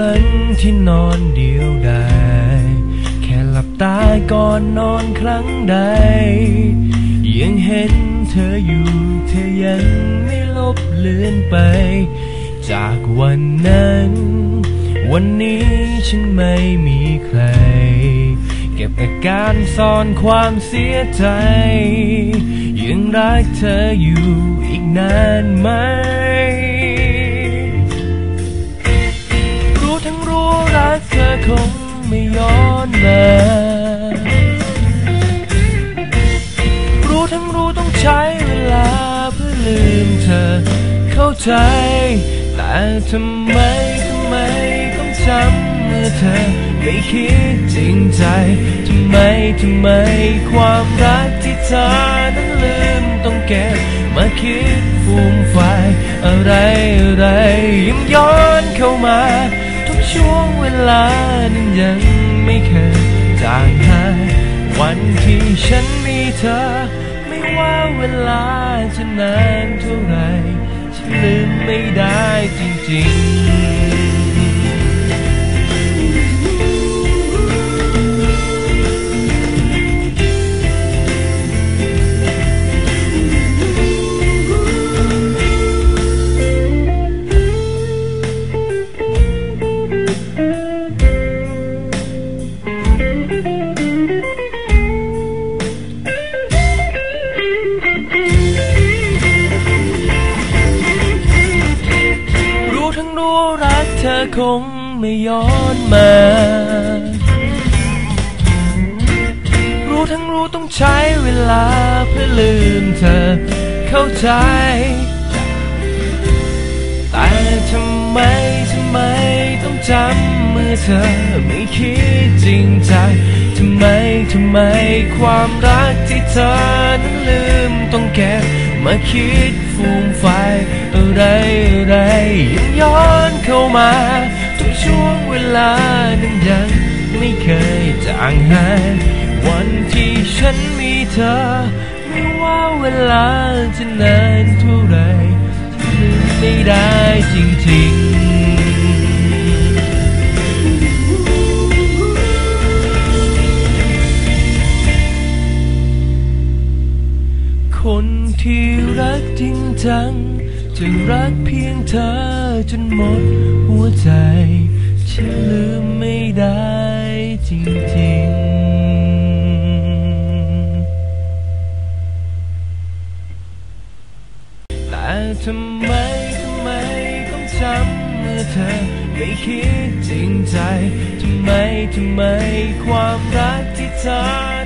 รั้งที่นอนเดียวดายแค่หลับตาก่อนนอนครั้งใด ยังเห็นเธออยู่เธอยังไม่ลบเลือนไป จากวันนั้น วันนี้ฉันไม่มีใคร เก็บอาการซ่อนความเสียใจ ยังรักเธออยู่อีกนานไหม คงไม่ย้อนมา รู้ทั้งรู้ต้องใช้เวลาเพื่อลืมเธอ เข้าใจ แต่ทำไมทำไมต้องจำเมื่อเธอ ไม่คิดจริงใจ ทำไมทำไมความรักที่เธอนั้นลืมต้องเก็บมาคิดฟูมไฟอะไรอะไรยังย้อนเข้ามา ลานั้นยังไม่เคยจางหายวันที่ฉันมีเธอ ไม่ว่าเวลาจะนานเท่าไหรฉันลืมไม่ได้จริง เธอคงไม่ย้อนมา รู้ทั้งรู้ต้องใช้เวลาเพื่อลืมเธอเข้าใจ แต่ทำไมทำไมต้องจำเมื่อเธอไม่คิดจริงใจทำไมทำไมความรักที่เธอนั้นลืมต้องเก็บมาคิดฟูมไฟอะไรอะไรยังย้อน เข้ามา ทุกช่วงเวลานั้นยังไม่เคยจางหายวันที่ฉันมีเธอ ไม่ว่าเวลาจะนานเท่าไรลืมไม่ได้จริงๆคนที่รักจริงจัง จะรักเพียงเธอจนหมดหัวใจ ฉันลืมไม่ได้จริงๆ แต่ทำไมทำไมต้องจำเมื่อเธอไม่คิดจริงใจ ทำไมทำไมความรักที่เธอ